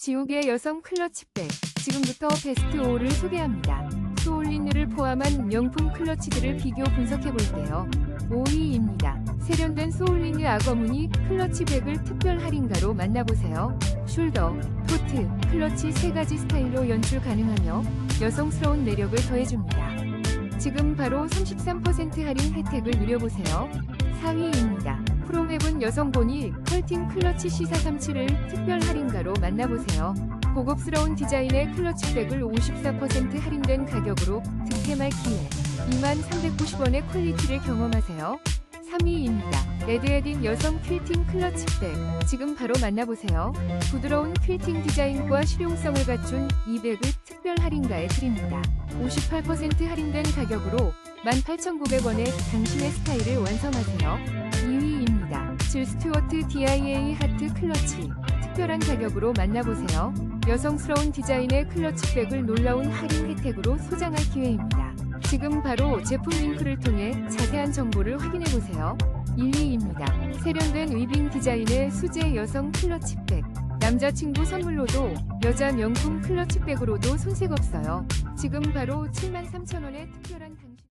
지옥의 여성 클러치백. 지금부터 베스트 5를 소개합니다. 소울린느를 포함한 명품 클러치들을 비교 분석해 볼게요. 5위입니다. 세련된 소울린느 악어무늬 클러치백을 특별 할인가로 만나보세요. 숄더, 토트, 클러치 세 가지 스타일로 연출 가능하며 여성스러운 매력을 더해줍니다. 지금 바로 33% 할인 혜택을 누려보세요. 4위입니다. 프로맵은 여성본이 컬팅 클러치 C437을 특별 할인가로 만나보세요. 고급스러운 디자인의 클러치백을 54% 할인된 가격으로 득템할 기회. 2390원의 퀄리티를 경험하세요. 3위입니다. 레드에딘 여성 퀼팅 클러치백. 지금 바로 만나보세요. 부드러운 퀼팅 디자인과 실용성을 갖춘 이 백을 특별 할인가에 드립니다. 58% 할인된 가격으로 18,900원에 당신의 스타일을 완성하세요. 2위입니다. 질 스튜어트 DIA 하트 클러치. 특별한 가격으로 만나보세요. 여성스러운 디자인의 클러치백을 놀라운 할인 혜택으로 소장할 기회입니다. 지금 바로 제품 링크를 통해 자세한 정보를 확인해보세요. 1위입니다. 세련된 위빙 디자인의 수제 여성 클러치백. 남자친구 선물로도 여자 명품 클러치백으로도 손색 없어요. 지금 바로 73,000원의 특별한 당신